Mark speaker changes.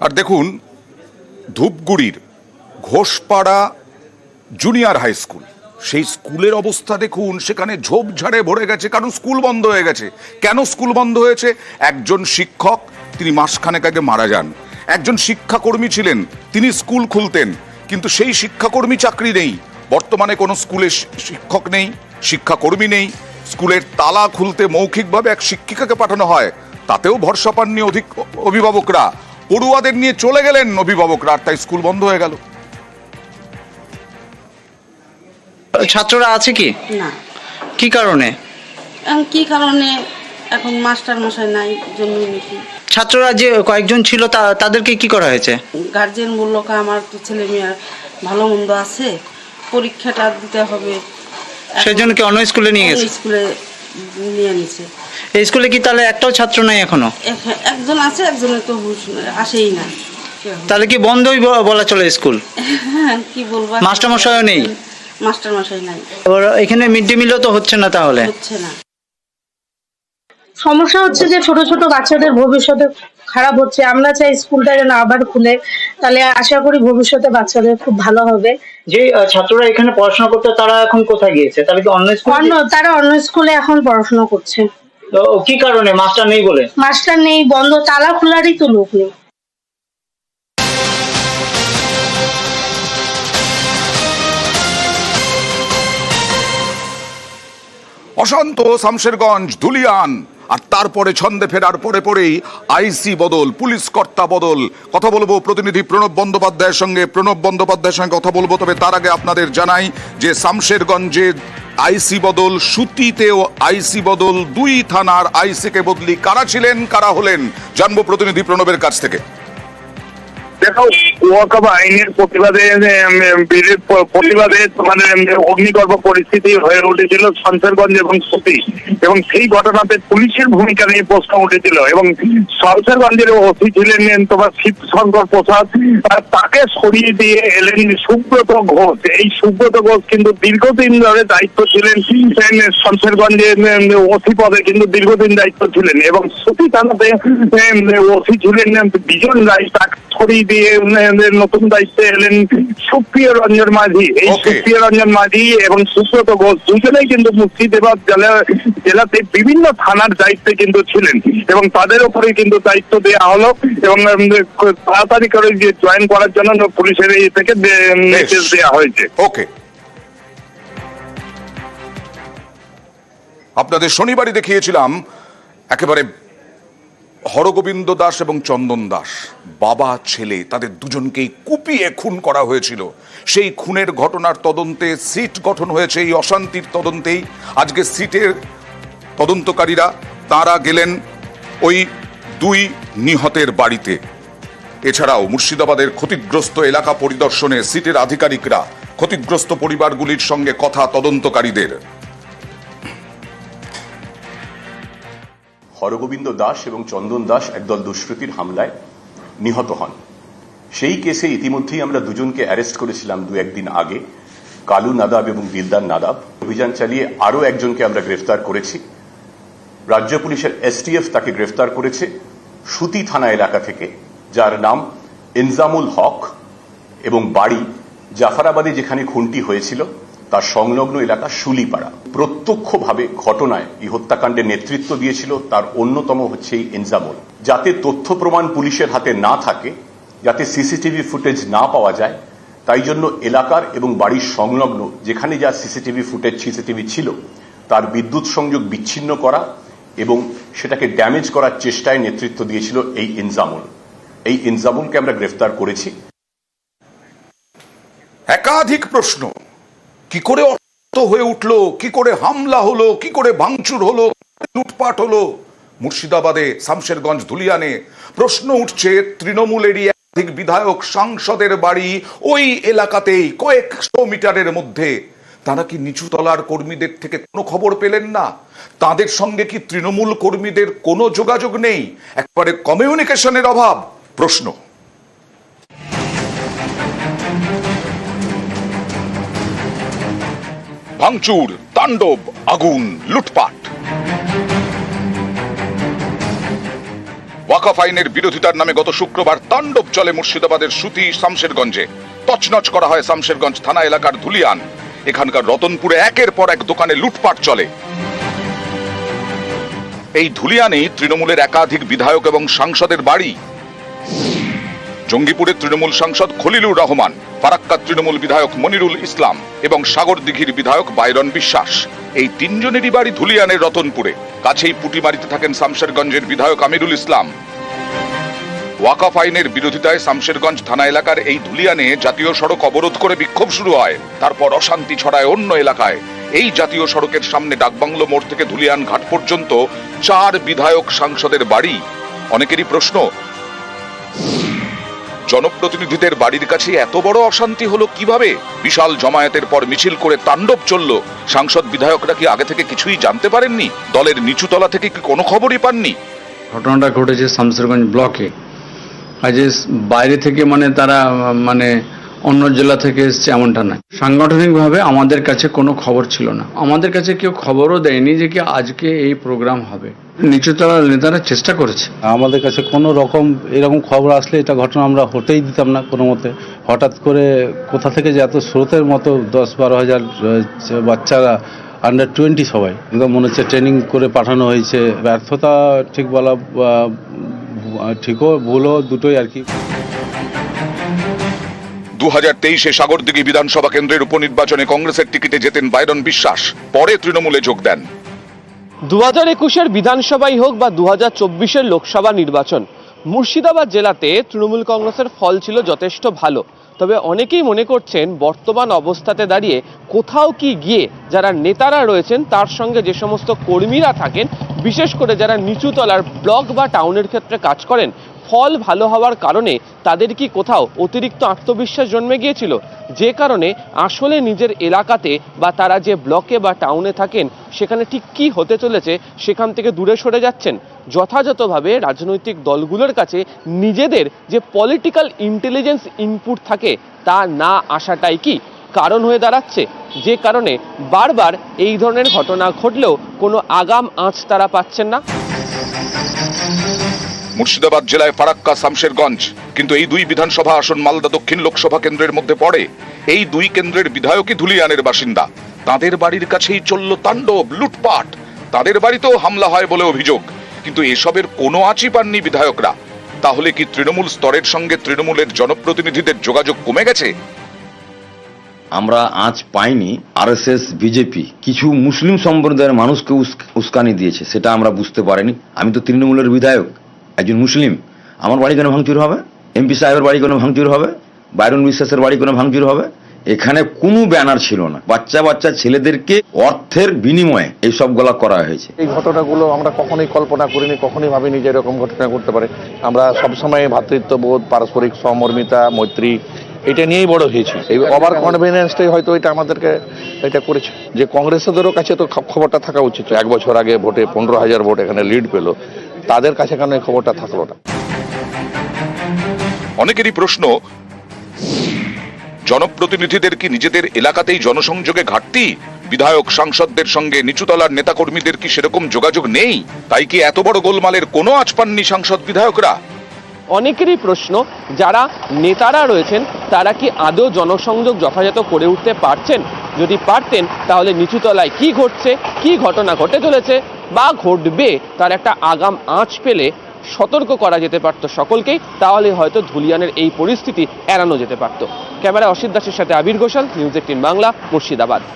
Speaker 1: আর দেখুন, ধূপগুড়ির Ghoshpara junior high school সেই স্কুলের অবস্থা দেখুন, সেখানে ঝোপঝাড়ে ভরে গেছে। কারণ স্কুল বন্ধ হয়ে গেছে? কেন স্কুল বন্ধ হয়েছে? একজন শিক্ষক, তিনি মাসখানেক আগে মারা যান। একজন শিক্ষাকর্মী ছিলেন, তিনি স্কুল খুলতেন। কিন্তু সেই শিক্ষাকর্মী চাকরি নেই। বর্তমানে কোনো স্কুলে শিক্ষক নেই, শিক্ষাকর্মী নেই। স্কুলের তালা খুলতে মৌখিকভাবে এক শিক্ষিকাকে পাঠানো হয়। তাতেও ভরসা পাননি অধিক অভিভাবকরা। পড়ুয়াদের নিয়ে চলে গেলেন অভিভাবকরা আর তাই স্কুল বন্ধ হয়ে গেল।
Speaker 2: ছাত্ররা আছে কি?
Speaker 3: না।
Speaker 2: কি কারণে?
Speaker 3: এখন কি কারণে? এখন মাস্টার মশাই নাই জন্য নাকি।
Speaker 2: ছাত্ররা যে কয়েকজন ছিল তা- তাদেরকে কি করা হয়েছে?
Speaker 3: গার্জেন বলল "কা, আমার তো ছেলে মেয়ের ভালো মন্দ আছে পরীক্ষাটা দিতে হবে। এখন
Speaker 2: সেই জন্য কি অন্য স্কুলে নিয়ে গেছে?
Speaker 3: স্কুলে নিয়ে নিছে।
Speaker 2: এই স্কুলে কি তাহলে একটাও ছাত্র নাই
Speaker 3: এখনও? একজন আছে একজনের তো আসেই না।
Speaker 2: তাহলে কি বন্ধই বলা চলে স্কুল?
Speaker 3: হ্যাঁ, কি বলব?
Speaker 2: মাস্টারমশাইও নেই?
Speaker 3: মাস্টার মশাই নাই।
Speaker 2: এবার এখানে মিড ডে মিলও তো হচ্ছে না তাহলে?
Speaker 3: হচ্ছে না।
Speaker 4: সমস্যা হচ্ছে যে ছোট ছোট বাচ্চাদের ভবিষ্যতে খারাপ হচ্ছে আমরা চাই স্কুলটা যেন আবার খুলে। তাহলে আশা করি ভবিষ্যতে বাচ্চাদের খুব ভালো হবে।
Speaker 2: যে ছাত্ররা এখানে পড়াশোনা করতে তারা এখন কোথায় গিয়েছে? তাহলে কি অন্য
Speaker 4: অন্য তারা অন্য স্কুলে এখন পড়াশোনা করছে।
Speaker 2: কি কারণে? মাস্টার নেই বলে?
Speaker 4: মাস্টার নেই বন্ধ তালা খোলারই তো লোক নেই।
Speaker 1: অশান্ত শামশেরগঞ্জ ধুলিয়ান। আর তারপরে ছন্দে ফেরার পরে পরেই আইসি বদল, পুলিশ কর্তা বদল। কথা বলব প্রতিনিধি প্রণব বন্দ্যোপাধ্যায়ের সঙ্গে। প্রণব বন্দ্যোপাধ্যায়ের সঙ্গে কথা বলব, তবে তার আগে আপনাদের জানাই যে শামশেরগঞ্জে আইসি বদল, সুতিতেও আইসি বদল, দুই থানার আইসিকে বদলি কারা ছিলেন, কারা হলেন, জানব প্রতিনিধি প্রণবের কাছ থেকে।
Speaker 5: আইনের প্রতিবাদে প্রতিবাদে মানে অগ্নিগর্ভ পরিস্থিতি হয়ে উঠেছিল শমশেরগঞ্জ এবং সুতি। এবং সেই ঘটনাতে পুলিশের ভূমিকা নিয়ে প্রশ্ন উঠেছিল এবং ওসি ছিলেন তোমার শিবশঙ্কর প্রসাদ। তাকে সরিয়ে দিয়ে এলেন সুব্রত ঘোষ। এই সুব্রত ঘোষ কিন্তু দীর্ঘদিন ধরে দায়িত্ব ছিলেন উম, শমশেরগঞ্জের ওসি পদে কিন্তু দীর্ঘদিন দায়িত্ব ছিলেন। এবং সতী থানাতে ওসি ছিলেন বিজন রায় তাকে ছড়িয়ে দিয়ে উম, নতুন দায়িত্বে এলেন সুপ্রিয় রঞ্জন মাঝি। এই সুপ্রিয় রঞ্জন মাঝি এবং সুব্রত ঘোষ দুজনেই কিন্তু মুর্শিদাবাদ জেলা- জেলাতে বিভিন্ন থানার দায়িত্বে কিন্তু ছিলেন এবং তাদের উপরে কিন্তু দায়িত্ব দেওয়া হলো এবং তাড়াতাড়ি করে জয়েন করার জন্য পুলিশের এই থেকে নির্দেশ দেওয়া হয়েছে।
Speaker 1: ওকে আপনাদের শনিবারই দেখিয়েছিলাম একেবারে হরগোবিন্দ দাস এবং চন্দন দাস, বাবা, ছেলে, তাদের দুজনকেই কুপিয়ে খুন করা হয়েছিল। সেই খুনের ঘটনার তদন্তে সিট গঠন হয়েছে, এই অশান্তির তদন্তেই। আজকে সিটের তদন্তকারীরা তারা গেলেন ওই দুই নিহতের বাড়িতে। এছাড়াও মুর্শিদাবাদের ক্ষতিগ্রস্ত এলাকা পরিদর্শনে সিটের আধিকারিকরা ক্ষতিগ্রস্ত পরিবারগুলির সঙ্গে কথা তদন্তকারীদের।
Speaker 6: হরগোবিন্দ দাস এবং চন্দন দাস একদল দুষ্কৃতীর হামলায় নিহত হন। সেই কেসে ইতিমধ্যেই আমরা দুজনকে অ্যারেস্ট করেছিলাম দু একদিন আগে, কালু নাদাব এবং দিলদার নাদাব। অভিযান চালিয়ে আরও একজনকে আমরা গ্রেফতার করেছি। রাজ্য পুলিশের এসটিএফ তাকে গ্রেফতার করেছে সুতি থানা এলাকা থেকে, যার নাম ইনজামুল হক এবং বাড়ি জাফরাবাদে যেখানে খুনটি হয়েছিল। তার সংলগ্ন এলাকা শুলিপাড়া। প্রত্যক্ষভাবে ঘটনায় এই হত্যাকাণ্ডের নেতৃত্ব দিয়েছিল তার অন্যতম হচ্ছে এই ইনজামুল যাতে তথ্য প্রমাণ পুলিশের হাতে না থাকে, যাতে সিসিটিভি ফুটেজ না পাওয়া যায়, তাই জন্য এলাকার এবং বাড়ির সংলগ্ন যেখানে যা সিসিটিভি ফুটেজ সিসিটিভি ছিল, তার বিদ্যুৎ সংযোগ বিচ্ছিন্ন করা এবং সেটাকে ড্যামেজ করার চেষ্টায় নেতৃত্ব দিয়েছিল এই ইনজামুল এই ইনজামুলকে আমরা গ্রেফতার করেছি।
Speaker 1: একাধিক প্রশ্ন। কি করে অর্থ হয়ে উঠল? কি করে হামলা হলো? কি করে ভাঙচুর হলো? লুটপাট হলো? মুর্শিদাবাদে, শামশেরগঞ্জ, ধুলিয়ানে প্রশ্ন উঠছে তৃণমূলেরই একাধিক বিধায়ক সাংসদের বাড়ি ওই এলাকাতেই কয়েকশো মিটারের মধ্যে। তারা কি নিচুতলার কর্মীদের থেকে কোনো খবর পেলেন না? তাদের সঙ্গে কি তৃণমূল কর্মীদের কোনো যোগাযোগ নেই? একবারে কমিউনিকেশনের অভাব? প্রশ্ন। ভাঙচুর, তাণ্ডব, আগুন, লুটপাট। ওয়াকফ আইনের বিরোধিতার নামে গত শুক্রবার তাণ্ডব চলে মুর্শিদাবাদের সুতি শামশেরগঞ্জে। তছনছ করা হয় শামশেরগঞ্জ থানা এলাকার ধুলিয়ান। এখানকার রতনপুরে একের পর এক দোকানে লুটপাট চলে। এই ধুলিয়ানেই তৃণমূলের একাধিক বিধায়ক এবং সাংসদের বাড়ি। জঙ্গিপুরের তৃণমূল সাংসদ খলিলুর রহমান ফারাক্কার তৃণমূল বিধায়ক মনিরুল ইসলাম এবং সাগরদিঘির বিধায়ক বাইরন বিশ্বাস। এই তিনজনেরই বাড়ি ধুলিয়ানের রতনপুরে। কাছেই পুটিমারিতে থাকেন শামশেরগঞ্জের বিধায়ক আমিরুল ইসলাম। ওয়াকফ আইনের বিরোধিতায় শামশেরগঞ্জ থানা এলাকার এই ধুলিয়ানে জাতীয় সড়ক অবরোধ করে বিক্ষোভ শুরু হয়। তারপর অশান্তি ছড়ায় অন্য এলাকায়। এই জাতীয় সড়কের সামনে ডাকবাংলো মোড় থেকে ধুলিয়ান ঘাট পর্যন্ত চার বিধায়ক সাংসদের বাড়ি। অনেকেরই প্রশ্ন জনপ্রতিনিধিদের বাড়ির কাছে এত বড় অশান্তি হলো কীভাবে? বিশাল জমায়েতের পর মিছিল করে তাণ্ডব চলল। সাংসদ বিধায়করা কি আগে থেকে কিছুই জানতে পারেননি? দলের নিচুতলা থেকে কি কোনো খবরই পাননি?
Speaker 7: ঘটনাটা ঘটেছে শামসেরগঞ্জ ব্লকে। আজ বাইরে থেকে মানে তারা মানে অন্য জেলা থেকে এসছে এমনটা নয়। সাংগঠনিকভাবে আমাদের কাছে কোনো খবর ছিল না। আমাদের কাছে কেউ খবরও দেয়নি যে কি আজকে এই প্রোগ্রাম হবে। নিচুতলার নেতারা চেষ্টা করেছে।
Speaker 8: আমাদের কাছে কোনো রকম এরকম খবর আসলে এটা ঘটনা আমরা হতেই দিতাম না কোনো মতে। হঠাৎ করে কোথা থেকে যে এত স্রোতের মতো দশ বারো হাজার বাচ্চারা আন্ডার টোয়েন্টি সবাই একদম মনে হচ্ছে ট্রেনিং করে পাঠানো হয়েছে। ব্যর্থতা ঠিক বলা ঠিকও ভুলও দুটোই আর কি।
Speaker 1: দু হাজার তেইশে সাগরদিঘি বিধানসভা কেন্দ্রের উপনির্বাচনে কংগ্রেসের টিকিটে যেতেন বাইরন বিশ্বাস পরে তৃণমূলে যোগ দেন।
Speaker 9: দু হাজার একুশের বিধানসভাই হোক বা দু হাজার চব্বিশের লোকসভা নির্বাচন, মুর্শিদাবাদ জেলাতে তৃণমূল কংগ্রেসের ফল ছিল যথেষ্ট ভালো। তবে অনেকেই মনে করছেন বর্তমান অবস্থাতে দাঁড়িয়ে কোথাও কি গিয়ে যারা নেতারা রয়েছেন, তার সঙ্গে যে সমস্ত কর্মীরা থাকেন, বিশেষ করে যারা নিচুতলার ব্লক বা টাউনের ক্ষেত্রে কাজ করেন ফল ভালো হওয়ার কারণে তাদের কি কোথাও অতিরিক্ত আত্মবিশ্বাস জন্মে গিয়েছিল? যে কারণে আসলে নিজের এলাকাতে বা তারা যে ব্লকে বা টাউনে থাকেন, সেখানে ঠিক কি হতে চলেছে সেখান থেকে দূরে সরে যাচ্ছেন। যথাযথভাবে রাজনৈতিক দলগুলোর কাছে নিজেদের যে পলিটিক্যাল ইন্টেলিজেন্স ইনপুট থাকে, তা না আসাটাই কি কারণ হয়ে দাঁড়াচ্ছে? যে কারণে বারবার এই ধরনের ঘটনা ঘটলেও কোনো আগাম আঁচ তারা পাচ্ছেন না।
Speaker 1: মুর্শিদাবাদ জেলায় ফারাক্কা শামশেরগঞ্জ। কিন্তু এই দুই বিধানসভা আসন মালদা দক্ষিণ লোকসভা কেন্দ্রের মধ্যে পড়ে। এই দুই কেন্দ্রের বিধায়কই ধুলিয়ানের বাসিন্দা। তাদের বাড়ির কাছেই চলল তাণ্ডব, লুটপাট। তাদের বাড়িতেও হামলা হয় বলে অভিযোগ। কিন্তু এসবের কোনো আঁচই পাননি বিধায়করা। তাহলে কি তৃণমূল স্তরের সঙ্গে তৃণমূলের জনপ্রতিনিধিদের যোগাযোগ কমে গেছে?
Speaker 10: আমরা আজ পাইনি। আরএসএস, বিজেপি কিছু মুসলিম সম্প্রদায়ের মানুষকে উস্কানি দিয়েছে। সেটা আমরা বুঝতে পারিনি। আমি তো তৃণমূলের বিধায়ক। একজন মুসলিম, আমার বাড়ি কেন ভাঙচুর হবে? এমপি সাহেবের বাড়ি কেন ভাঙচুর হবে? বাইরন বিশ্বাসের বাড়ি কেন ভাঙচুর হবে? এখানে কোনো ব্যানার ছিল না। বাচ্চা বাচ্চা ছেলেদেরকে অর্থের বিনিময়ে এই সবগুলা করা হয়েছে।
Speaker 11: এই ঘটনাগুলো আমরা কখনোই কল্পনা করিনি, কখনোই ভাবিনি যে এরকম ঘটনা ঘটতে পারে। আমরা সবসময় ভ্রাতৃত্ববোধ পারস্পরিক সমর্মিতা, মৈত্রী, এটা নিয়েই বড় হয়েছি। এই ওভার কনভিডেন্সটাই হয়তো এটা আমাদেরকে এটা করেছে। যে কংগ্রেসেরও কাছে তো খবরটা থাকা উচিত। এক বছর আগে ভোটে পনেরো হাজার ভোট এখানে লিড পেল। তাদের কাছে কেন এই খবরটা থাকল না?
Speaker 1: অনেকেরই প্রশ্ন জনপ্রতিনিধিদের কি নিজেদের এলাকাতেই জনসংযোগে ঘাটতি? বিধায়ক সাংসদদের সঙ্গে নিচুতলার নেতাকর্মীদের কি সেরকম যোগাযোগ নেই? তাই কি এত বড় গোলমালের কোনো আজ পাননি সাংসদ বিধায়করা?
Speaker 9: অনেকেরই প্রশ্ন যারা নেতারা রয়েছেন তারা কি আদৌ জনসংযোগ যথাযথ করে উঠতে পারছেন? যদি পারতেন তাহলে নিচুতলায় কি ঘটছে কি ঘটনা ঘটে চলেছে? বা ঘটবে তার একটা আগাম আঁচ পেলে সতর্ক করা যেতে পারত সকলকেই, তাহলে হয়তো ধুলিয়ানের এই পরিস্থিতি এড়ানো যেতে পারত। ক্যামেরা অসিত দাসের সাথে আবির ঘোষাল, নিউজ এইটিন বাংলা, মুর্শিদাবাদ।